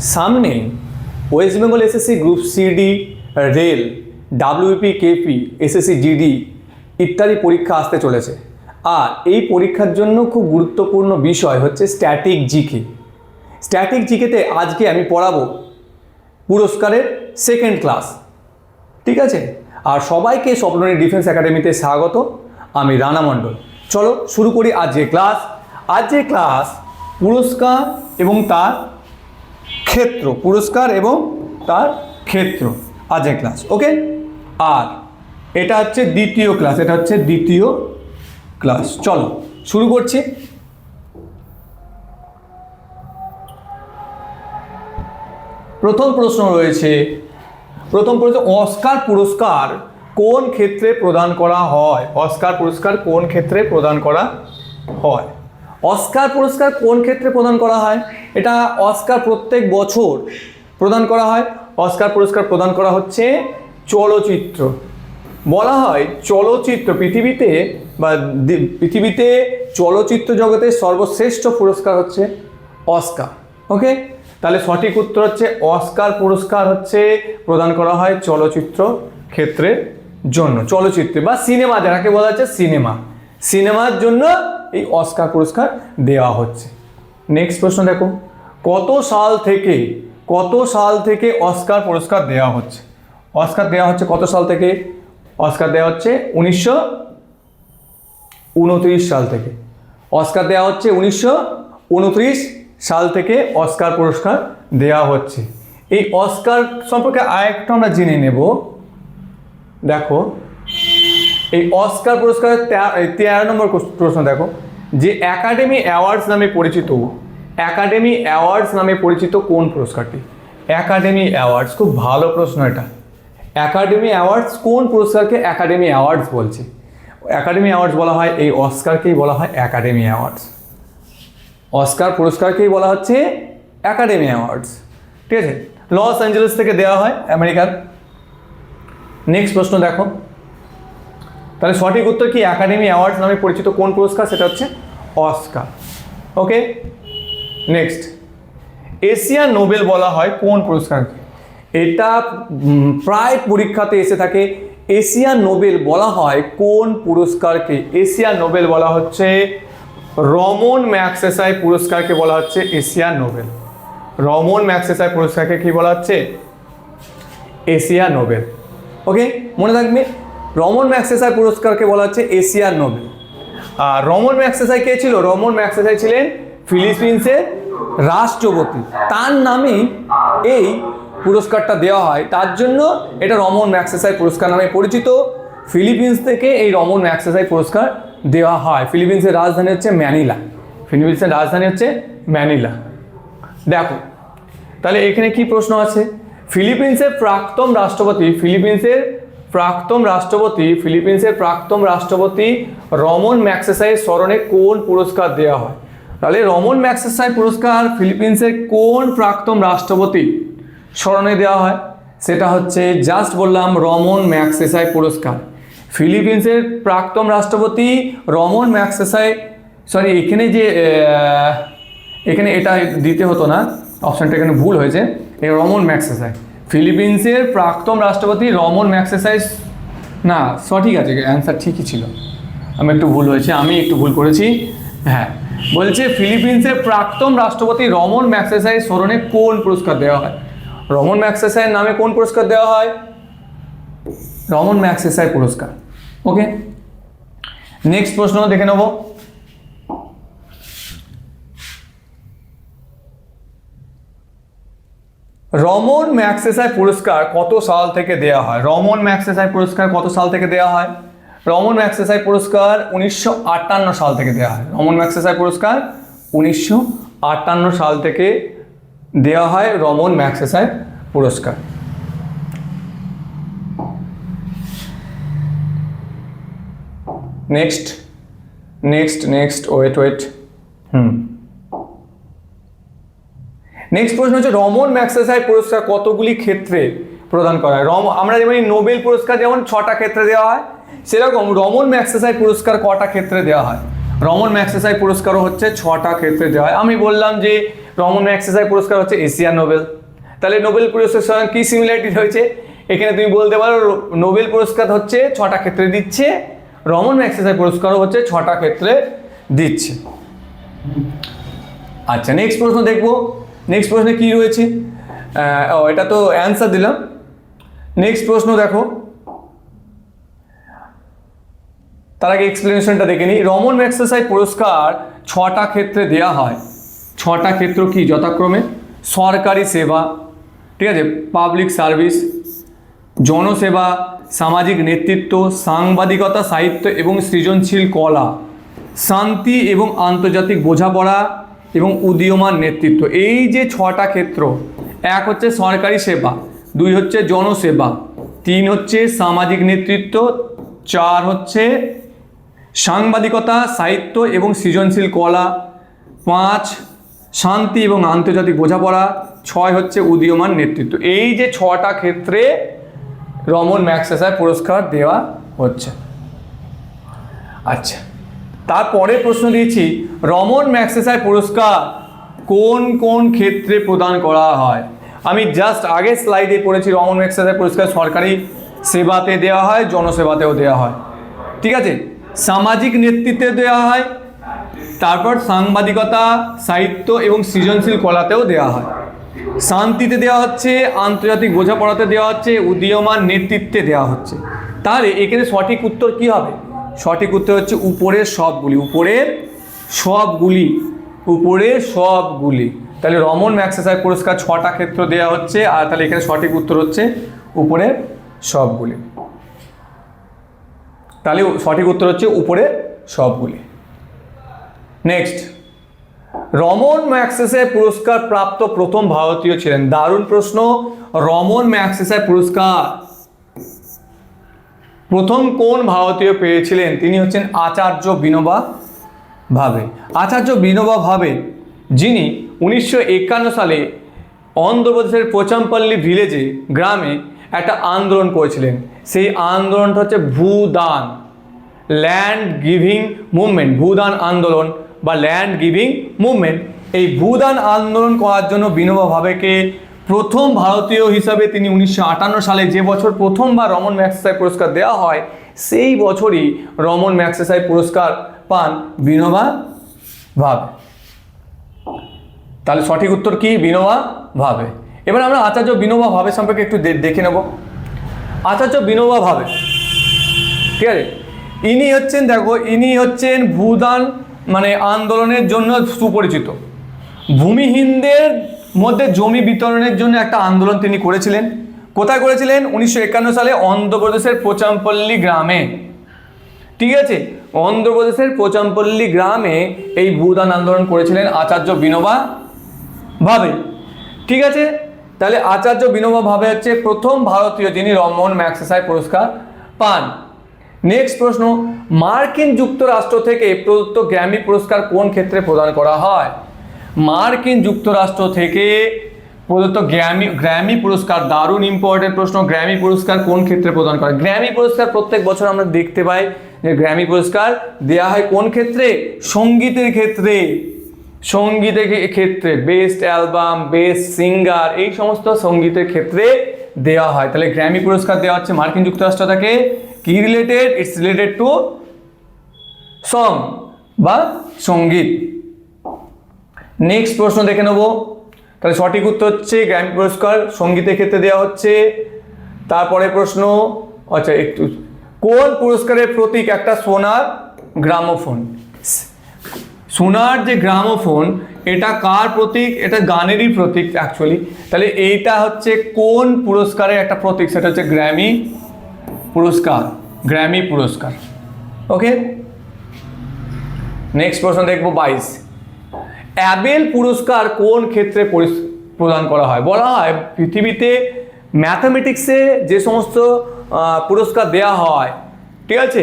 সামনে West Bengal SSC group CD rail WP KP SSC GD ইত্যাদি পরীক্ষা আসতে চলেছে। আর এই পরীক্ষার জন্য খুব গুরুত্বপূর্ণ বিষয় হচ্ছে স্ট্যাটিক জিকে স্ট্যাটিক জিকেতে আজকে আমি পড়াবো পুরস্কারের সেকেন্ড ক্লাস ঠিক আছে? আর সবাইকে স্বপ্ননী ডিফেন্স একাডেমিতে স্বাগত। আমি রানা মণ্ডল। চলো শুরু করি আজ যে ক্লাস আজ যে ক্লাস পুরস্কার এবং তার ক্ষেত্র, পুরস্কার এবং তার ক্ষেত্র আজ যে ক্লাস ওকে আর এটা হচ্ছে দ্বিতীয় ক্লাস এটা হচ্ছে দ্বিতীয় ক্লাস চলো, শুরু করছি। প্রথম প্রশ্ন রয়েছে, প্রথম প্রশ্ন, অস্কার পুরস্কার কোন ক্ষেত্রে প্রদান করা হয়? অস্কার পুরস্কার কোন ক্ষেত্রে প্রদান করা হয়? অস্কার পুরস্কার কোন ক্ষেত্রে প্রদান করা হয়? এটা অস্কার প্রত্যেক বছর প্রদান করা হয়। অস্কার পুরস্কার প্রদান করা হচ্ছে চলচ্চিত্র। বলা হয় চলচ্চিত্র পৃথিবীতে বা পৃথিবীতে চলচ্চিত্র জগতের সর্বশ্রেষ্ঠ পুরস্কার হচ্ছে অস্কার। ওকে? তাহলে সঠিক উত্তর হচ্ছে অস্কার পুরস্কার হচ্ছে প্রদান করা হয় চলচ্চিত্র ক্ষেত্রের জন্য। চলচ্চিত্রে বা সিনেমা, যাকে বলা হচ্ছে সিনেমা। সিনেমার জন্য এই অস্কার পুরস্কার দেওয়া হচ্ছে। নেক্সট প্রশ্ন দেখো। কত সাল থেকে, কত সাল থেকে অস্কার পুরস্কার দেওয়া হচ্ছে? অস্কার দেওয়া হচ্ছে কত সাল থেকে? অস্কার দেওয়া হচ্ছে উনিশশো উনত্রিশ সাল থেকে। অস্কার দেওয়া হচ্ছে উনিশশো উনত্রিশ সাল থেকে অস্কার পুরস্কার দেওয়া হচ্ছে। এই অস্কার সম্পর্কে আরেকটু আমরা জেনে নেব। দেখো এই অস্কার এই তেরো নম্বর প্রশ্ন দেখো। যে একাডেমি অ্যাওয়ার্ডস নামে পরিচিত একাডেমি অ্যাওয়ার্ডস নামে পরিচিত কোন পুরস্কারটি? একাডেমি অ্যাওয়ার্ডস খুব ভালো প্রশ্ন এটা। একাডেমি অ্যাওয়ার্ডস কোন পুরস্কারকে একাডেমি অ্যাওয়ার্ডস বলছে? একাডেমি অ্যাওয়ার্ডস বলা হয় এই অস্কারকেই বলা হয় একাডেমি অ্যাওয়ার্ডস অস্কার পুরস্কারকেই বলা হচ্ছে একাডেমি অ্যাওয়ার্ডস ঠিক আছে? লস অ্যাঞ্জেলেস থেকে দেওয়া হয় আমেরিকার নেক্সট প্রশ্ন দেখো। তাহলে সঠিক উত্তর কি? একাডেমি অ্যাওয়ার্ডস নামে পরিচিত কোন পুরস্কার? সেটা হচ্ছে Oscar okay next Asian Nobel বলা হয় কোন পুরস্কারকে? এটা প্রায় পরীক্ষাতে এসে থাকে। এশিয়ান নোবেল বলা হয় কোন পুরস্কারকে? এশিয়ান নোবেল বলা হচ্ছে রমন ম্যাক্সেসাই পুরস্কারকে বলা হচ্ছে এশিয়ান নোবেল। রমন ম্যাক্সেসাই পুরস্কারকে কি বলা হচ্ছে? Asia Nobel. ওকে মনে রাখবে রমন ম্যাক্সেসাই পুরস্কারকে বলা হচ্ছে এশিয়ার নোবেল। আর রমন ম্যাক্সেসাই কে ছিল? রমন ম্যাক্সেসাই ছিলেন ফিলিপিন্সের রাষ্ট্রপতি। তার নামেই এই পুরস্কারটা দেওয়া হয়। তার জন্য এটা রমন ম্যাক্সেসাই পুরস্কার নামে পরিচিত। ফিলিপিন্স থেকে এই রমন ম্যাক্সেসাই পুরস্কার দেওয়া হয়। ফিলিপিন্সের রাজধানী হচ্ছে ম্যানিলা। ফিলিপিন্সের রাজধানী হচ্ছে ম্যানিলা। দেখো, তাহলে এখানে কি প্রশ্ন আছে? ফিলিপিন্সের প্রাক্তন রাষ্ট্রপতি ফিলিপিন্সের প্রাক্তন রাষ্ট্রপতি, ফিলিপিন্সের প্রাক্তন রাষ্ট্রপতি রমন ম্যাক্সেসাইয়ের স্মরণে কোন পুরস্কার দেওয়া হয়? তাহলে রমন ম্যাক্সেসাই পুরস্কার ফিলিপিন্সের কোন প্রাক্তন রাষ্ট্রপতি স্মরণে দেওয়া হয়? সেটা হচ্ছে জাস্ট বললাম রমন ম্যাক্সেসাই পুরস্কার। ফিলিপিন্সের প্রাক্তন রাষ্ট্রপতি রমন ম্যাক্সেসাই সরি এখানে যে এখানে এটা দিতে হতো না অপশানটা এখানে ভুল হয়েছে, এই রমন ম্যাক্সেসাই। ফিলিপিন্সের প্রাক্তন রাষ্ট্রপতি রমন ম্যাক্সেসাই না সঠিক আছে অ্যান্সার ঠিকই ছিল। আমি একটু ভুল হয়েছে, আমি একটু ভুল করেছি। হ্যাঁ বলছে ফিলিপিন্সের প্রাক্তন রাষ্ট্রপতি রমন ম্যাক্সেসাই স্মরণে কোন পুরস্কার দেওয়া হয়? রমন ম্যাক্সেসাইয়ের নামে কোন পুরস্কার দেওয়া হয়? রমন ম্যাক্সেসাই পুরস্কার। ওকে নেক্সট প্রশ্ন দেখে নেব। রমন ম্যাক্সেসাই পুরস্কার কত সাল থেকে দেওয়া হয়? রমন ম্যাক্সেসাই পুরস্কার কত সাল থেকে দেওয়া হয়? রমন ম্যাক্সেসাই পুরস্কার উনিশশো আটান্ন সাল থেকে দেওয়া হয়। রমন ম্যাক্সেসাই পুরস্কার উনিশশো আটান্ন সাল থেকে দেওয়া হয় রমন ম্যাক্সেসাই পুরস্কার। Next next next wait wait hmm. Next প্রশ্ন হচ্ছে, রমন ম্যাক্সেসাই পুরস্কার কতগুলি ক্ষেত্রে প্রদান করা হয়? রম আমরা যেমন নোবেল পুরস্কার যেমন ছটা ক্ষেত্রে দেওয়া হয়, সেরকম রমন ম্যাক্সেসাই পুরস্কার কটা ক্ষেত্রে দেওয়া হয়? রমন ম্যাক্সেসাই পুরস্কারও হচ্ছে ছটা ক্ষেত্রে দেওয়া হয়। আমি বললাম যে রমন ম্যাক্সেসাই পুরস্কার হচ্ছে এশিয়ান নোবেল। তাহলে নোবেল পুরস্কার সঙ্গে কী সিমিলারিটি রয়েছে? এখানে তুমি বলতে পারো নোবেল পুরস্কার হচ্ছে ছটা ক্ষেত্রে দিচ্ছে, রমন ম্যাক্সেসাই পুরস্কারও হচ্ছে ছটা ক্ষেত্রে দিচ্ছে। আচ্ছা নেক্সট প্রশ্ন দেখব। নেক্সট প্রশ্নে কি রয়েছে? ও, এটা তো অ্যান্সার দিলাম। নেক্সট প্রশ্ন দেখো। তার আগে এক্সপ্লেনেশনটা দেখে নিই। রমন ম্যাক্সেসাই পুরস্কার ছটা ক্ষেত্রে দেয়া হয়। ছটা ক্ষেত্র কি? যথাক্রমে সরকারি সেবা, ঠিক আছে? পাবলিক সার্ভিস জনসেবা, সামাজিক নেতৃত্ব, সাংবাদিকতা, সাহিত্য এবং সৃজনশীল কলা। শান্তি এবং আন্তর্জাতিক বোঝাপড়া এবং উদীয়মান নেতৃত্ব। এই যে ছটা ক্ষেত্র, এক হচ্ছে সরকারি সেবা, দুই হচ্ছে জনসেবা, তিন হচ্ছে সামাজিক নেতৃত্ব, চার হচ্ছে সাংবাদিকতা, সাহিত্য এবং সৃজনশীল কলা, পাঁচ শান্তি এবং আন্তর্জাতিক বোঝাপড়া, ছয় হচ্ছে উদীয়মান নেতৃত্ব। এই যে ছটা ক্ষেত্রে রমন ম্যাক্সেসায় পুরস্কার দেওয়া হচ্ছে। আচ্ছা। তারপরে প্রশ্ন দিয়েছি, রমন ম্যাক্সেসায় পুরস্কার কোন কোন ক্ষেত্রে প্রদান করা হয়? আমি জাস্ট আগের স্লাইডে পড়েছি, রমন ম্যাক্সেসায় পুরস্কার সরকারি সেবাতে দেওয়া হয়, জনসেবাতেও দেওয়া হয়। ঠিক আছে? সামাজিক নেতৃত্বে দেওয়া হয়, তারপর সাংবাদিকতা, সাহিত্য এবং সৃজনশীল কলাতেও দেওয়া হয়। শান্তিতে দেওয়া হচ্ছে, আন্তর্জাতিক বোঝাপড়াতে দেওয়া হচ্ছে, উদীয়মান নেতৃত্বে দেওয়া হচ্ছে। তাহলে এখানে সঠিক উত্তর কি হবে? সঠিক উত্তর হচ্ছে উপরের সবগুলি উপরের সবগুলি উপরের সবগুলি। তাহলে রমন ম্যাক্সেসাই পুরস্কার ছটা ক্ষেত্র দেওয়া হচ্ছে, আর তাহলে এখানে সঠিক উত্তর হচ্ছে উপরের সবগুলি। তাহলে সঠিক উত্তর হচ্ছে উপরে সবগুলি। নেক্সট, রমন ম্যাক্সেসের পুরস্কার প্রাপ্ত প্রথম ভারতীয় ছিলেন। দারুণ প্রশ্ন, রমন ম্যাক্সেসের পুরস্কার প্রথম কোন ভারতীয় পেয়েছিলেন? তিনি হচ্ছেন আচার্য বিনোবা ভাবে। আচার্য বিনোবা ভাবে, যিনি উনিশশো একান্ন সালে অন্ধ্রপ্রদেশের পোচামপল্লী ভিলেজে গ্রামে একটা আন্দোলন করেছিলেন। সেই আন্দোলনটা হচ্ছে Bhoodan land giving movement Bhoodan আন্দোলন বা ল্যান্ড গিভিং মুভমেন্ট এই ভূদান আন্দোলন করার জন্য বিনোবা ভাবেকে প্রথম ভারতীয় হিসাবে তিনি উনিশশো আটান্ন সালে যে বছর প্রথমবার রমন ম্যাক্সেসাই পুরস্কার দেওয়া হয়, সেই বছরই রমন ম্যাক্সেসাই পুরস্কার পান বিনোবা ভাবে। তাহলে সঠিক উত্তর কি? বিনোবা ভাবে। এবার আমরা আচার্য বিনোবা ভাবে সম্পর্কে একটু দেখে নেব। আচার্য বিনোবা ভাবে। ঠিক আছে? ইনি হচ্ছেন, দেখো, ইনি হচ্ছেন ভূদান মানে আন্দোলনের জন্য সুপরিচিত। ভূমিহীনদের মধ্যে জমি বিতরণের জন্য একটা আন্দোলন তিনি করেছিলেন। কোথায় করেছিলেন? উনিশশো একান্ন সালে অন্ধ্রপ্রদেশের পোচামপল্লী গ্রামে। ঠিক আছে? অন্ধ্রপ্রদেশের পোচামপল্লী গ্রামে এই ভূদান আন্দোলন করেছিলেন আচার্য বিনোবা ভাবে। ঠিক আছে? তাহলে আচার্য বিনোবা ভাবে হচ্ছে প্রথম ভারতীয় যিনি রমন ম্যাক্সেসাই পুরস্কার পান। নেক্সট প্রশ্ন, মার্কিন যুক্তরাষ্ট্র থেকে প্রদত্ত গ্র্যামি পুরস্কার কোন ক্ষেত্রে প্রদান করা হয়? মার্কিন যুক্তরাষ্ট্র থেকে প্রদত্ত গ্র্যামি গ্র্যামি পুরস্কার, দারুণ ইম্পর্টেন্ট প্রশ্ন, গ্র্যামি পুরস্কার কোন ক্ষেত্রে প্রদান করে? গ্র্যামি পুরস্কার প্রত্যেক বছর আমরা দেখতে পাই যে গ্র্যামি পুরস্কার দেওয়া হয় কোন ক্ষেত্রে? সঙ্গীতের ক্ষেত্রে। সঙ্গীতের ক্ষেত্রে বেস্ট অ্যালবাম বেস্ট সিঙ্গার এই সমস্ত সঙ্গীতের ক্ষেত্রে দেওয়া হয়। তাহলে গ্র্যামি পুরস্কার দেওয়া হচ্ছে মার্কিন যুক্তরাষ্ট্র থেকে। কি related it's related to song বা সংগীত। নেক্সট প্রশ্ন দেখে নেব। তাহলে সঠিক উত্তর হচ্ছে গ্র্যামি পুরস্কার। সঙ্গীতের ক্ষেত্রে দেওয়া হচ্ছে। তারপরে প্রশ্ন আচ্ছা একটু। কোন পুরস্কারের প্রতীক একটা সোনার গ্রামোফোন? সোনার যে গ্রামোফোন, এটা কার প্রতীক? এটা গানেরই প্রতীক অ্যাকচুয়ালি তাহলে এইটা হচ্ছে কোন পুরস্কারের একটা প্রতীক? সেটা হচ্ছে গ্র্যামি পুরস্কার। গ্র্যামি পুরস্কার। ওকে নেক্সট প্রশ্ন দেখব, বাইশ। অ্যাবেল পুরস্কার কোন ক্ষেত্রে প্রদান করা হয়? বলা হয় পৃথিবীতে ম্যাথামেটিক্সে যে সমস্ত পুরস্কার দেয়া হয়, ঠিক আছে?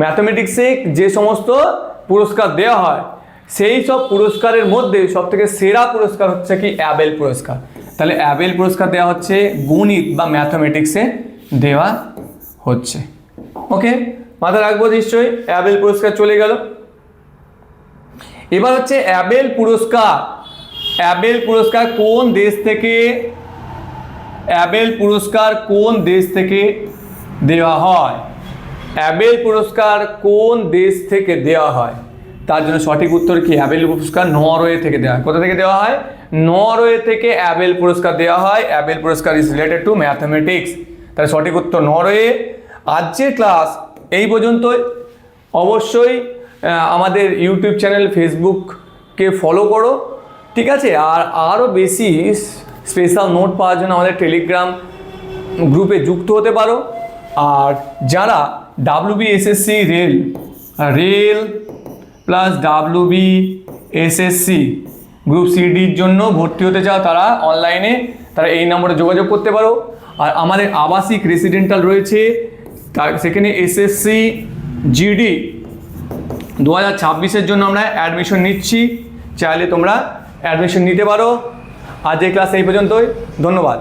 ম্যাথামেটিক্সে যে সমস্ত পুরস্কার দেওয়া হয়, সেই সব পুরস্কারের মধ্যে সব থেকে সেরা পুরস্কার হচ্ছে কি? অ্যাবেল পুরস্কার। তাহলে অ্যাবেল পুরস্কার দেওয়া হচ্ছে, গণিত বা ম্যাথামেটিক্সে দেওয়া হচ্ছে। ওকে? মাথায় রাখব নিশ্চয়ই, অ্যাবেল পুরস্কার চলে গেল। এবার হচ্ছে অ্যাবেল পুরস্কার। অ্যাবেল পুরস্কার কোন দেশ থেকে? অ্যাবেল পুরস্কার কোন দেশ থেকে দেওয়া হয়? অ্যাবেল পুরস্কার কোন দেশ থেকে দেওয়া হয়? তার জন্য সঠিক উত্তর কি? অ্যাবেল পুরস্কার নরওয়ে থেকে দেওয়া হয়। কোথা থেকে দেওয়া হয়? নরওয়ে থেকে অ্যাবেল পুরস্কার দেওয়া হয়। অ্যাবেল পুরস্কার ইজ রিলেটেড টু ম্যাথমেটিক্স তার সঠিক উত্তর নরওয়ে। আজকের ক্লাস এই পর্যন্তই। অবশ্যই আমাদের ইউটিউব চ্যানেল ফেসবুককে ফলো করো, ঠিক আছে? আর আরও বেশি স্পেশাল নোট পাওয়ার জন্য আমাদের টেলিগ্রাম গ্রুপে যুক্ত হতে পারো। আর যারা WB SSC rail rail plus WB SSC group সিডির জন্য ভর্তি হতে চাও, তারা অনলাইনে তারা এই নম্বরে যোগাযোগ করতে পারো। আর আমাদের আবাসিক রেসিডেন্টাল রয়েছে, তার সেখানে এসএসসি জিডি দু হাজার ছাব্বিশের জন্য আমরা অ্যাডমিশন নিচ্ছি। চাইলে তোমরা অ্যাডমিশন নিতে পারো। আজ এই ক্লাস এই পর্যন্তই। ধন্যবাদ।